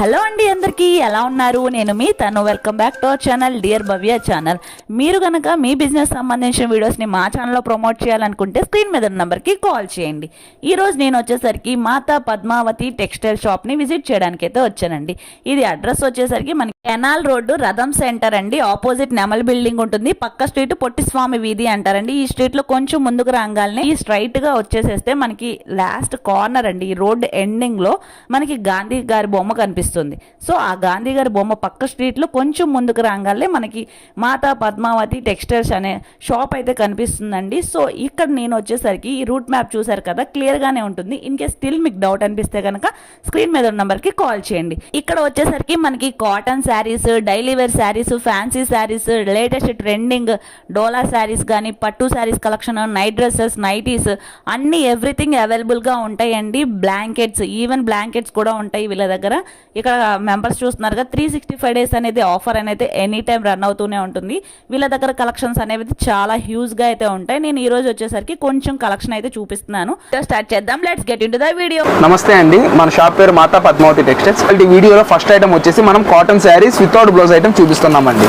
Hello అండి అందరికీ ఎలా ఉన్నారు నేను మీ తను welcome back to our channel dear Bhavya channel మీరు కనుక మీ బిజినెస్ సంబంధించిన వీడియోస్ని మా ఛానల్లో ప్రమోట్ చేయాలనుకుంటే స్క్రీన్ మీద నెంబర్కి కాల్ చేయండి ఈరోజు నేను వచ్చేసరికి మాతా పద్మావతి టెక్స్టైల్ షాప్ని విజిట్ చేయడానికి అయితే వచ్చానండి ఇది అడ్రస్ వచ్చేసరికి మనకి కెనాల్ రోడ్డు రథం సెంటర్ అండి ఆపోజిట్ నెమల్ బిల్డింగ్ ఉంటుంది పక్క స్ట్రీట్ పొట్టిస్వామి వీధి అంటారండి ఈ స్ట్రీట్లో కొంచెం ముందుకు రాగానే ఈ స్ట్రైట్గా వచ్చేసేస్తే మనకి లాస్ట్ కార్నర్ అండి ఈ రోడ్ ఎండింగ్లో మనకి గాంధీ గారి బొమ్మ కనిపిస్తుంది కనిపిస్తుంది సో ఆ గాంధీ గారి బొమ్మ పక్క స్ట్రీట్లో కొంచెం ముందుకు రాగానే మనకి మాతా పద్మావతి టెక్స్టైల్స్ అనే షాప్ అయితే కనిపిస్తుందండి సో ఇక్కడ నేను వచ్చేసరికి ఈ రూట్ మ్యాప్ చూసారు కదా క్లియర్గానే ఉంటుంది ఇన్ కేస్ స్టిల్ మీకు డౌట్ అనిపిస్తే కనుక స్క్రీన్ మీద నెంబర్కి కాల్ చేయండి ఇక్కడ వచ్చేసరికి మనకి cotton saris daily wear saris fancy saris latest trending డోలా శారీస్ కానీ పట్టు saris collection night dresses nighties అన్ని ఎవ్రీథింగ్ అవైలబుల్గా ఉంటాయండి బ్లాంకెట్స్ ఈవెన్ బ్లాంకెట్స్ కూడా ఉంటాయి వీళ్ళ దగ్గర ఇక్కడ మెంబర్స్ చూస్తున్నారుగా త్రీ సిక్స్టీ ఫైవ్ డేస్ అనేది ఆఫర్ అనేది ఎనీ టైం రన్ అవుతూనే ఉంటుంది వీళ్ళ దగ్గర కలెక్షన్స్ అనేవి చాలా హ్యూజ్గా అయితే ఉంటాయి నేను ఈ రోజు వచ్చేసరికి కొంచెం కలెక్షన్ అయితే చూపిస్తున్నాను స్టార్ట్ చేద్దాం let's get into the video నమస్తే అండి మన షాప్ పేరు మాతా పద్మావతి టెక్స్టైల్స్ ఈ వీడియోలో ఫస్ట్ ఐటమ్ వచ్చేసి మనం cotton saris without blouse item చూపిస్తున్నామండి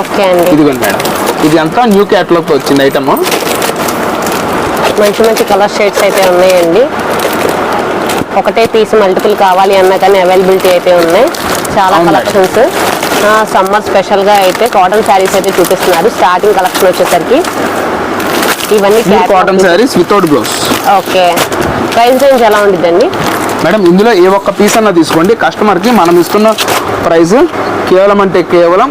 okay అండి ఇదిగోండి మేడం ఇది అంతా న్యూ క్యాటలాగ్ వచ్చింది ఐటమ్ మంచి మంచి కలర్ షేడ్స్ అయితే ఉన్నాయండి ఒకటే పీస్ మల్టిపుల్ కావాలి అన్నా కానీ అవైలబిలిటీ అయితే ఉన్నాయి చాలా కలెక్షన్స్ సమ్మర్ స్పెషల్గా అయితే కాటన్ శారీస్ అయితే చూపిస్తున్నారు స్టార్టింగ్ కలెక్షన్ వచ్చేసరికి ఇవన్నీ cotton saris without blouse okay price range ఎలా ఉంటుందండి మేడం ఇందులో ఏ ఒక్క పీస్ అన్న తీసుకోండి కస్టమర్కి మనం ఇస్తున్న ప్రైస్ కేవలం అంటే కేవలం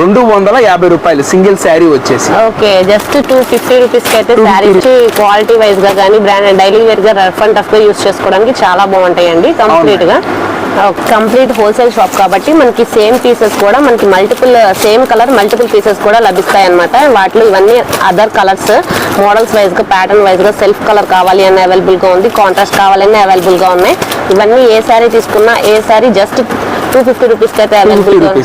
రెండు వందల యాభై రూపాయలు సింగిల్ శారీ వచ్చేసి okay just two fifty rupees అయితే శారీ క్వాలిటీ వైజ్ గా కానీ బ్రాండ్ డైలీ వేర్ గా రఫ్ అండ్ టఫ్ గా యూస్ చేసుకోవడానికి చాలా బాగుంటాయండి కంప్లీట్ గా కంప్లీట్ హోల్సేల్ షాప్ కాబట్టి మనకి సేమ్ పీసెస్ కూడా మనకి multiple same colour multiple pieces కూడా లభిస్తాయి అనమాట వాటిలో ఇవన్నీ అదర్ కలర్స్ మోడల్స్ గా ప్యాటర్న్ గా సెల్ఫ్ కలర్ కావాలి అని అవైలబుల్గా ఉంది కాంట్రాస్ట్ కావాలని అవైలబుల్గా ఉన్నాయి ఇవన్నీ ఏ శారీ తీసుకున్నా ఏ sari just two fifty rupees అయితే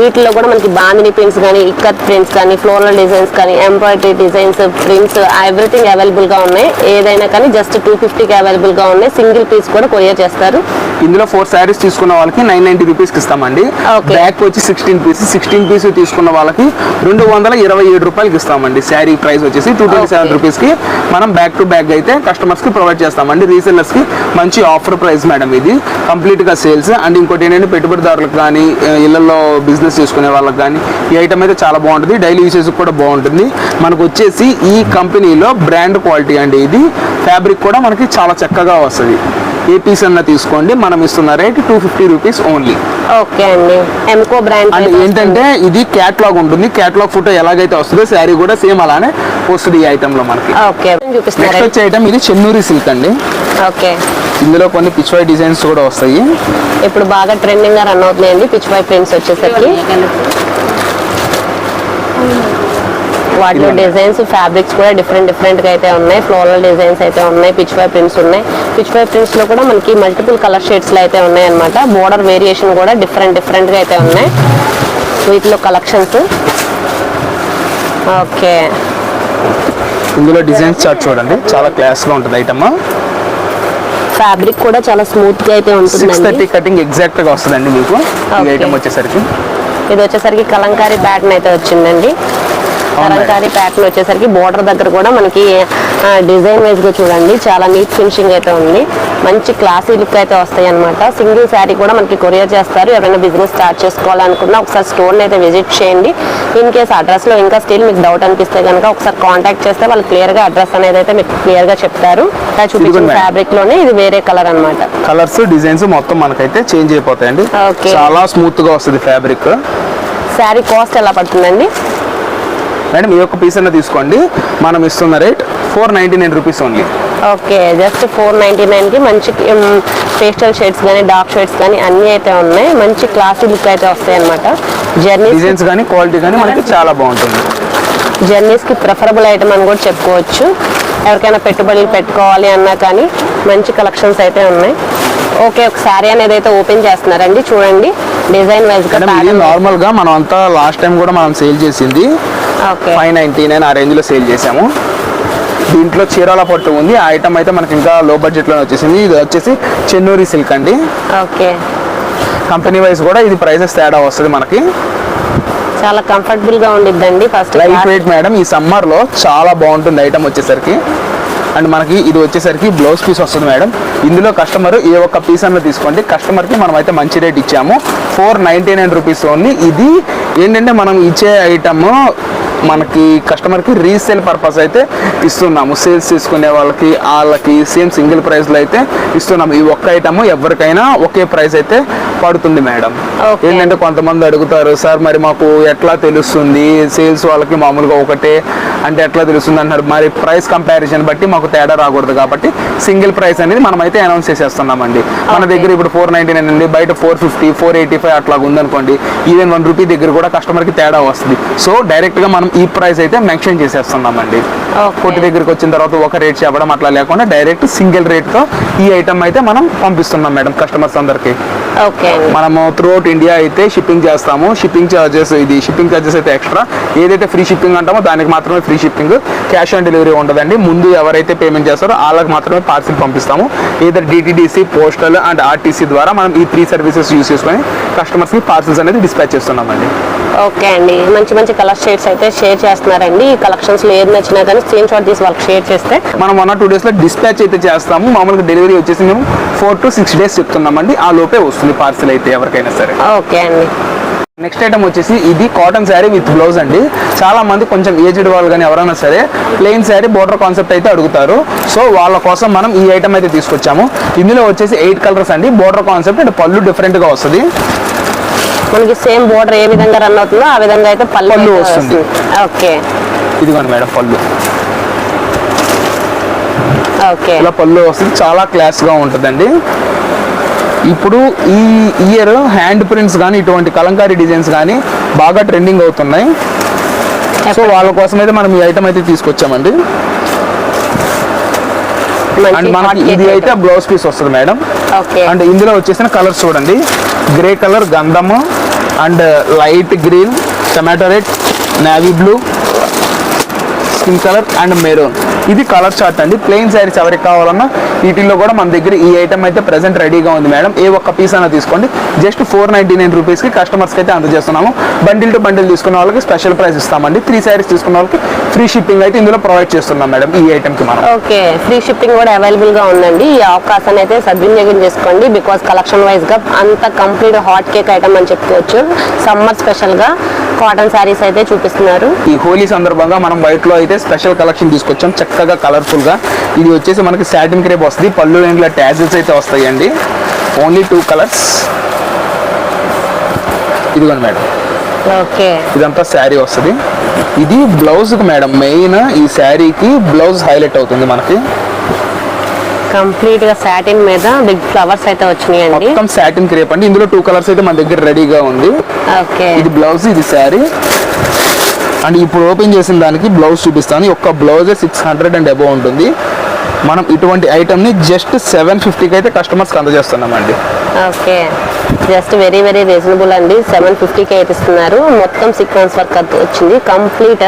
వీటిలో కూడా మనకి బాందిని ప్రింట్స్ కానీ ఇక్కత్ ప్రింట్స్ కానీ ఫ్లోరల్ డిజైన్స్ కానీ embroidery designs prints everything available గా ఉన్నాయి ఏదైనా కానీ జస్ట్ టూ ఫిఫ్టీకి అవైలబుల్ గా ఉన్నాయి సింగిల్ పీస్ కూడా కొరియర్ చేస్తారు ఇందులో ఫోర్ శారీస్ తీసుకున్న వాళ్ళకి నైన్ నైన్టీ రూపీస్ ఇస్తామండి బ్యాక్ వచ్చి సిక్స్టీన్ పీస్ సిక్స్టీన్ పీస్ తీసుకున్న వాళ్ళకి రెండు వందల ఇరవై ఏడు రూపాయలకి ఇస్తామండి శారీ ప్రైస్ వచ్చేసి టూ ట్వంటీ సెవెన్ రూపీస్ కి మనం బ్యాక్ టు బ్యాక్ అయితే కస్టమర్స్ కి ప్రొవైడ్ చేస్తామండి రీసెల్లర్స్ కి మంచి ఆఫర్ ప్రైస్ మేడం ఇది కంప్లీట్ గా సేల్స్ అండ్ ఇంకోటి ఏంటంటే పెట్టుబడిదారులకు కానీ ఇళ్లలో బిజినెస్ చేసుకునే వాళ్ళకి కానీ ఈ ఐటమ్ అయితే చాలా బాగుంటుంది డైలీ యూసేజ్ కూడా బాగుంటుంది మనకు వచ్చేసి ఈ కంపెనీలో బ్రాండ్ క్వాలిటీ అండి ఇది ఫ్యాబ్రిక్ కూడా మనకి చాలా చక్కగా వస్తుంది ఏ పీస్ అన్న తీసుకోండి మనం ఇస్తున్న rate two fifty rupees only okay అండి ఎంకో బ్రాండ్ అండ్ ఏంటంటే ఇది క్యాట్లాగ్ ఉంటుంది క్యాట్లాగ్ ఫోటో ఎలాగైతే వస్తుందో శారీ కూడా సేమ్ అలానే వస్తుంది ఈ ఐటమ్ లో మనకి ఓకే నెక్స్ట్ వచ్చే ఐటమ్ ఇది చెన్నూరి సిల్క్ అండి ఓకే ఇందులో కొన్ని పిచ్ డిజైన్స్ కూడా వస్తాయి ఇప్పుడు బాగా ట్రెండింగ్ గా రన్ అవుతున్నాయండి పిచ్ ప్రింట్స్ వచ్చేసరికి వాటిలో డిజైన్స్ ఫ్యాబ్రిక్స్ కూడా డిఫరెంట్ డిఫరెంట్ గా అయితే ఉన్నాయి ఫ్లోరల్ డిజైన్స్ అయితే ఉన్నాయి పిచ్ ఫైవ్ ప్రింట్స్ ఉన్నాయి పిచ్ ఫైవ్ ప్రింట్స్ లో కూడా మనకి మల్టిపుల్ కలర్ షేడ్స్ లో అయితే ఉన్నాయి అనమాట బోర్డర్ వేరియేషన్ కూడా డిఫరెంట్ డిఫరెంట్ గా అయితే ఉన్నాయి వీటిలో కలెక్షన్స్ ఓకే ఇందులో డిజైన్స్ చాలా చూడండి చాలా క్లాస్గా ఉంటుంది ఐటమ్ ఫ్యాబ్రిక్ కూడా చాలా స్మూత్ గా అయితే ఉంటుంది సిక్స్ కటింగ్ ఎగ్జాక్ట్ గా వస్తుందండి మీకు ఈ ఐటమ్ వచ్చేసరికి ఇది వచ్చేసరికి కలంకారీ ప్యాటర్న్ అయితే వచ్చిందండి కలంకారీ ప్యాటర్న్ వచ్చేసరికి బోర్డర్ దగ్గర కూడా మనకి డిజైన్ వైజ్ గా చూడండి చాలా నీట్ ఫినిషింగ్ అయితే ఉంది మంచి క్లాసీ లుక్ అయితే వస్తాయి అనమాట సింగిల్ శారీ కూడా మనకి కొరియర్ చేస్తారు ఎవరైనా బిజినెస్ స్టార్ట్ చేసుకోవాలనుకున్నా ఒకసారి స్టోర్ని అయితే విజిట్ చేయండి ఇన్ కేస్ అడ్రస్లో ఇంకా స్టిల్ మీకు డౌట్ అనిపిస్తే కనుక ఒకసారి కాంటాక్ట్ చేస్తే వాళ్ళు క్లియర్గా అడ్రస్ అనేది అయితే మీకు క్లియర్గా చెప్తారు చూపించిన ఫ్యాబ్రిక్ లోనే ఇది వేరే కలర్ అనమాట కలర్స్ డిజైన్స్ మొత్తం మనకైతే చేంజ్ అయిపోతాయండి చాలా స్మూత్ గా వస్తుంది ఫ్యాబ్రిక్ శారీ కాస్ట్ ఎలా పడుతుందండి మేడం ఈ యొక్క పీస్ అన్న తీసుకోండి మనం ఇస్తున్న rate four ninety nine rupees only okay just four ninety నైన్కి మంచి పేస్టల్ షేడ్స్ కానీ డార్క్ షేడ్స్ కానీ అన్నీ అయితే ఉన్నాయి మంచి క్లాసీ లుక్ అయితే వస్తాయి అనమాట జర్నీ డిజైన్స్ కానీ క్వాలిటీ కానీ మనకి చాలా బాగుంటుంది జర్నీస్కి ప్రిఫరబుల్ ఐటమ్ అని కూడా చెప్పుకోవచ్చు ఎవరికైనా పెట్టుబడులు పెట్టుకోవాలి అన్నా కానీ మంచి కలెక్షన్స్ అయితే ఉన్నాయి ఓకే ఒక శారీ అనేది అయితే ఓపెన్ చేస్తున్నారండి చూడండి డిజైన్ వైజ్ నార్మల్ గా మనం అంతా లాస్ట్ టైం కూడా మనం సేల్ చేసింది ఫైవ్ నైన్టీ నైన్ ఆ రేంజ్ లో సేల్ చేసాము దీంట్లో చీరాల పట్టు ఉంది ఆ ఐటమ్ అయితే మనకి ఇంకా లో లో వచ్చేసింది ఇది వచ్చేసి చెన్నూరి సిల్క్ అండి ఓకే కంపెనీ వైజ్ కూడా ఇది ప్రైసెస్ తేడా వస్తుంది మనకి చాలా కంఫర్టబుల్ గా ఉండిద్దండి ఫస్ట్ లైట్ వెయిట్ మేడం ఈ సమ్మర్ లో చాలా బాగుంటుంది ఐటమ్ వచ్చేసరికి అండ్ మనకి ఇది వచ్చేసరికి బ్లౌజ్ పీస్ వస్తుంది మేడం ఇందులో కస్టమర్ ఏ ఒక్క పీస్ అన్న తీసుకోండి కస్టమర్కి మనం అయితే మంచి రేట్ ఇచ్చాము ఫోర్ నైన్టీ నైన్ రూపీస్ ఉంది ఇది ఏంటంటే మనం ఇచ్చే ఐటమ్ మనకి కస్టమర్కి రీసేల్ పర్పస్ అయితే ఇస్తున్నాము సేల్స్ తీసుకునే వాళ్ళకి వాళ్ళకి సేమ్ సింగిల్ ప్రైస్లో అయితే ఇస్తున్నాము ఈ ఒక్క ఐటమ్ ఎవరికైనా ఒకే ప్రైస్ అయితే పడుతుంది మేడం ఏంటంటే కొంతమంది అడుగుతారు సార్ మరి మాకు ఎట్లా తెలుస్తుంది సేల్స్ వాళ్ళకి మామూలుగా ఒకటే అంటే ఎట్లా తెలుస్తుంది అంటారు మరి ప్రైస్ కంపారిజన్ బట్టి మాకు తేడా రాకూడదు కాబట్టి సింగిల్ ప్రైస్ అనేది మనం అయితే అనౌన్స్ చేసేస్తున్నామండి మన దగ్గర ఇప్పుడు ఫోర్ నైన్టీ నైన్ అండి బయట four fifty four eighty five అట్లా ఉందనుకోండి ఈవెన్ వన్ రూపీ దగ్గర కూడా కస్టమర్కి తేడా వస్తుంది సో డైరెక్ట్గా మనం ఈ ప్రైస్ అయితే మెన్షన్ చేసేస్తున్నామండి కొట్టి దగ్గరికి వచ్చిన తర్వాత ఒక రేట్ చెప్పడం అట్లా లేకుండా డైరెక్ట్ సింగిల్ రేట్ తో ఈ ఐటమ్ అయితే మనం పంపిస్తున్నాం మేడం కస్టమర్స్ అందరికి మనము త్రూఅవుట్ ఇండియా అయితే షిప్పింగ్ చేస్తాము షిప్పింగ్ చార్జెస్ ఇది షిప్పింగ్ చార్జెస్ అయితే ఎక్స్ట్రా ఏదైతే ఫ్రీ షిప్పింగ్ అంటామో దానికి మాత్రమే free shipping cash on delivery ఉండదండి ముందు ఎవరైతే పేమెంట్ చేస్తారో వాళ్ళకి మాత్రమే పార్సిల్ పంపిస్తాము ఏదో డిటిడిసి పోస్టల్ అండ్ ఆర్టీసీ ద్వారా మనం ఈ త్రీ సర్వీసెస్ యూస్ చేసుకొని కి పార్సిల్స్ అనేది డిస్పాచ్ చేస్తున్నామండి ఓకే అండి మంచి మంచి కలర్ షేడ్స్ అయితే షేర్ చేస్తున్నారండి ఈ లో ఏది నచ్చినా కానీ స్క్రీన్ షాట్ తీసి వాళ్ళకి షేర్ చేస్తే మనం వన్ ఆర్ టూ డేస్లో డిస్పాచ్ అయితే చేస్తాము మామూలుగా డెలివరీ వచ్చేసి మేము ఫోర్ టు సిక్స్ డేస్ చెప్తున్నాం అండి ఆ లోపే వస్తుంది పార్సల్ అయితే ఎవరికైనా సరే ఓకే అండి నెక్స్ట్ ఐటమ్ వచ్చేసి ఇది కాటన్ శారీ విత్ బ్లౌజ్ అండి చాలా మంది కొంచెం ఏజ్డ్ వాళ్ళు కానీ ఎవరైనా సరే ప్లెయిన్ శారీ బోర్డర్ కాన్సెప్ట్ అయితే అడుగుతారు సో వాళ్ళ కోసం మనం ఈ ఐటమ్ అయితే తీసుకొచ్చాము ఇందులో వచ్చేసి ఎయిట్ కలర్స్ అండి బోర్డర్ కాన్సెప్ట్ అండ్ పళ్ళు డిఫరెంట్గా వస్తుంది మనకి సేమ్ బోర్డర్ ఏ విధంగా రన్ అవుతుందో ఆ విధంగా అయితే పళ్ళు వస్తుంది ఓకే ఇదిగోండి మేడం పళ్ళు ఓకే ఇలా పళ్ళు వస్తుంది చాలా క్లాస్గా ఉంటుందండి ఇప్పుడు ఈ ఇయర్ హ్యాండ్ ప్రింట్స్ కానీ ఇటువంటి కలంకారీ డిజైన్స్ కానీ బాగా ట్రెండింగ్ అవుతున్నాయి సో వాళ్ళ కోసం అయితే మనం ఈ ఐటమ్ అయితే తీసుకొచ్చామండి అండ్ మన ఇది అయితే బ్లౌజ్ పీస్ వస్తుంది మేడం అండ్ ఇందులో వచ్చేసిన కలర్స్ చూడండి గ్రే కలర్ గంధము and light green, tomato red, navy blue, skin color and maroon. ఇది కలర్ చార్ట్ అండి ప్లెయిన్ శారీస్ ఎవరికి కావాలన్నా వీటిల్లో కూడా మన దగ్గర ఈ ఐటమ్ అయితే ప్రెసెంట్ రెడీగా ఉంది మేడం ఏ ఒక్క పీస్ అయినా తీసుకోండి జస్ట్ ఫోర్ నైన్టీ నైన్ రూపీస్కి కస్టమర్స్కి అయితే అందజేస్తున్నాము బండిల్ టు బండిల్ తీసుకున్న వాళ్ళకి స్పెషల్ ప్రైస్ ఇస్తామండి త్రీ శారీస్ తీసుకున్న వాళ్ళకి ఫ్రీ షిప్పింగ్ అయితే ఇందులో ప్రొవైడ్ చేస్తున్నాం మేడం ఈ ఐటమ్కి మనం ఓకే ఫ్రీ షిప్పింగ్ కూడా అవైలబుల్గా ఉందండి ఈ అవకాశాన్ని అయితే సద్వినియోగం చేసుకోండి బికాస్ కలెక్షన్ వైజ్గా అంత కంప్లీట్ హాట్ కేక్ ఐటమ్ అని చెప్పుకోవచ్చు సమ్మర్ స్పెషల్గా కాటన్ శారీస్ అయితే చూపిస్తున్నారు ఈ హోలీ సందర్భంగా మనం వైట్ లో అయితే స్పెషల్ కలెక్షన్ తీసుకొచ్చాం చక్కగా కలర్ఫుల్ గా ఇది వచ్చేసి మనకి సాటిన్ క్రేప్ వస్తుంది పళ్ళు ఇలా ట్యాజెస్ అయితే వస్తాయండి ఓన్లీ టూ కలర్స్ ఇదిగోండి మేడం ఓకే ఇదంతా శారీ వస్తుంది ఇది బ్లౌజ్కి మేడం మెయిన్ ఈ శారీకి బ్లౌజ్ హైలైట్ అవుతుంది మనకి కంప్లీట్ గా సాటిన్ మీద బిగ్ ఫ్లవర్స్ అయితే వచ్చినాయండి మొత్తం సాటిన్ క్రేప్ అండి ఇందులో టూ కలర్స్ అయితే మన దగ్గర రెడీగా ఉంది ఓకే ఇది బ్లౌజ్ ఇది సారీ అండ్ ఇప్పుడు ఓపెన్ చేసిన దానికి బ్లౌజ్ చూపిస్తాను ఒక్క blouse six hundred and above ఉంటుంది మనం ఇటువంటి ని జస్ట్ సెవెన్ ఫిఫ్టీకి అయితే కస్టమర్స్కి అందజేస్తున్నామండి okay just very very reasonable అండి సెవెన్ ఫిఫ్టీకి అయితే ఇస్తున్నారు మొత్తం సీక్వెన్స్ వర్క్ వచ్చింది కంప్లీట్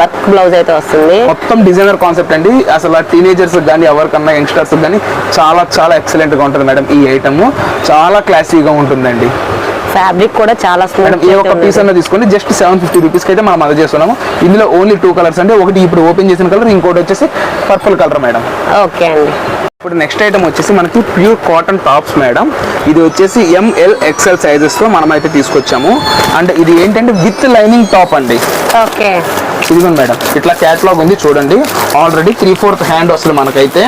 వర్క్ బ్లౌజ్ అయితే వస్తుంది మొత్తం డిజైనర్ కాన్సెప్ట్ అండి అసలు టీనేజర్స్ కానీ ఎవరికన్నా యంగ్స్టర్స్ కానీ చాలా చాలా ఎక్సలెంట్ గా ఉంటుంది మేడం ఈ ఐటమ్ చాలా క్లాసీగా ఉంటుందండి ఫ్యాబ్రిక్ కూడా చాలా మేడం ఏ ఒక పీస్ అన్న తీసుకోండి జస్ట్ సెవెన్ ఫిఫ్టీ రూపీస్ అయితే మనం అది చేస్తున్నాము ఇందులో ఓన్లీ టూ కలర్స్ అంటే ఒకటి ఇప్పుడు ఓపెన్ చేసిన కలర్ ఇంకోటి వచ్చేసి పర్పుల్ కలర్ మేడం ఓకే అండి ఇప్పుడు నెక్స్ట్ ఐటమ్ వచ్చేసి మనకి ప్యూర్ కాటన్ టాప్స్ మేడం ఇది వచ్చేసి ఎంఎల్ ఎక్స్ఎల్ సైజెస్లో మనం అయితే తీసుకొచ్చాము అండ్ ఇది ఏంటంటే విత్ లైనింగ్ టాప్ అండి ఓకే ఇదిగోండి మేడం ఇట్లా క్యాట్లాగ్ ఉంది చూడండి ఆల్రెడీ త్రీ ఫోర్త్ హ్యాండ్ వస్తుంది మనకైతే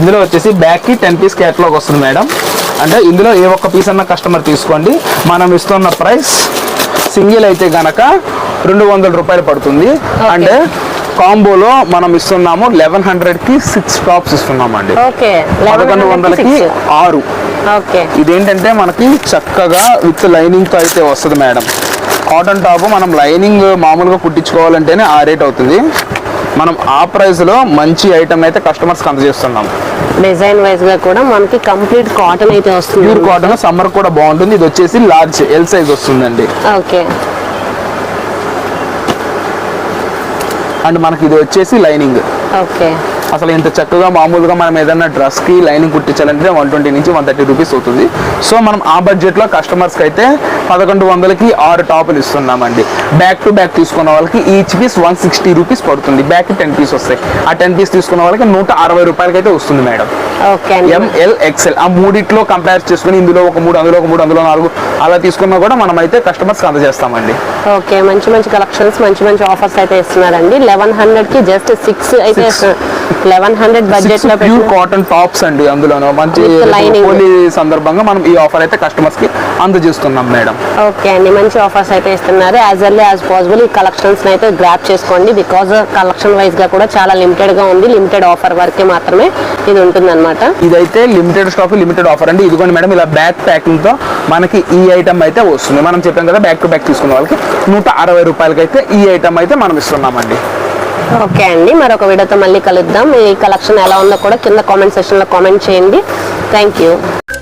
ఇందులో వచ్చేసి బ్యాక్కి టెన్ పీస్ క్యాట్లాగ్ వస్తుంది మేడం అంటే ఇందులో ఏ ఒక్క పీస్ అన్న కస్టమర్ తీసుకోండి మనం ఇస్తున్న ప్రైస్ సింగిల్ అయితే గనక రెండు వందల రూపాయలు పడుతుంది అండ్ కాంబోలో మనం ఇస్తున్నాము లెవెన్ హండ్రెడ్ కి సిక్స్ టాప్స్ ఇస్తున్నాం అండి పదకొండు వందలకి ఆరు ఇదేంటంటే మనకి చక్కగా విత్ లైనింగ్ తో అయితే వస్తుంది మేడం కాటన్ టాప్ మనం లైనింగ్ మామూలుగా కుట్టించుకోవాలంటేనే ఆ రేట్ అవుతుంది మనం ఆ ప్రైస్ లో మంచి ఐటమ్ అయితే కస్టమర్స్ అందజేస్తున్నాం డిజైన్ వైజ్ గా కూడా మనకి కంప్లీట్ కాటన్ అయితే వస్తుంది ప్యూర్ కాటన్ సమ్మర్ కూడా బాగుంటుంది ఇది వచ్చేసి లార్జ్ ఎల్ సైజ్ వస్తుందండి ఓకే అండ్ మనకి ఇది వచ్చేసి లైనింగ్ ఓకే అసలు ఇంత చక్కగా మామూలుగా మనం ఏదైనా డ్రెస్కి లైనింగ్ కుట్టించాలంటే వన్ ట్వంటీ నుంచి వన్ థర్టీ రూపీస్ అవుతుంది సో మనం ఆ బడ్జెట్లో కస్టమర్స్కి అయితే పదకొండు వందలకి ఆరు టాపులు ఇస్తున్నామండి బ్యాక్ టు బ్యాక్ తీసుకున్న వాళ్ళకి each piece one sixty rupees పడుతుంది బ్యాక్ టెన్ పీస్ వస్తాయి ఆ టెన్ పీస్ తీసుకున్న వాళ్ళకి నూట అరవై రూపాయలకి అయితే వస్తుంది మేడం ఎంఎల్ ఎక్స్ఎల్ ఆ మూడిట్లో కంపేర్ చేసుకుని ఇందులో ఒక మూడు అందులో ఒక మూడు అందులో నాలుగు అలా తీసుకున్నా కూడా మనం అయితే కస్టమర్స్ అందజేస్తామండి ఓకే మంచి మంచి కలెక్షన్స్ మంచి మంచి ఆఫర్స్ అయితే ఇస్తున్నారండి లెవెన్ హండ్రెడ్ కి జస్ట్ సిక్స్ అయితే లెవెన్ హండ్రెడ్ బడ్జెట్ లో ప్యూర్ కాటన్ టాప్స్ అండి అందులోనూ మంచి హోలీ సందర్భంగా మనం ఈ ఆఫర్ అయితే కస్టమర్స్ కి అందజేస్తున్నాం మేడం ఓకే అండి మంచి ఆఫర్స్ అయితే ఇస్తున్నారు యాజ్ ఎర్లీ యాజ్ పాసిబుల్ ఈ కలెక్షన్స్ అయితే గ్రాప్ చేసుకోండి బికాజ్ కలెక్షన్ వైజ్ గా కూడా చాలా లిమిటెడ్ గా ఉంది లిమిటెడ్ ఆఫర్ వరకే మాత్రమే ఇది ఉంటుంది అనమాట ఇదైతే లిమిటెడ్ స్టాక్ లిమిటెడ్ ఆఫర్ అండి ఇదిగోండి మేడం ఇలా బ్యాక్ ప్యాకింగ్ తో మనకి ఈ ఐటమ్ అయితే వస్తుంది మనం చెప్పాం కదా బ్యాక్ టు బ్యాక్ తీసుకున్న వాళ్ళకి నూట అరవై రూపాయలకి అయితే ఈ ఐటమ్ అయితే మనం ఇస్తున్నామండి ఓకే అండి మరొక వీడియోతో మళ్ళీ కలుద్దాం ఈ కలెక్షన్ ఎలా ఉందో కూడా కింద కామెంట్ సెక్షన్లో కామెంట్ చేయండి థ్యాంక్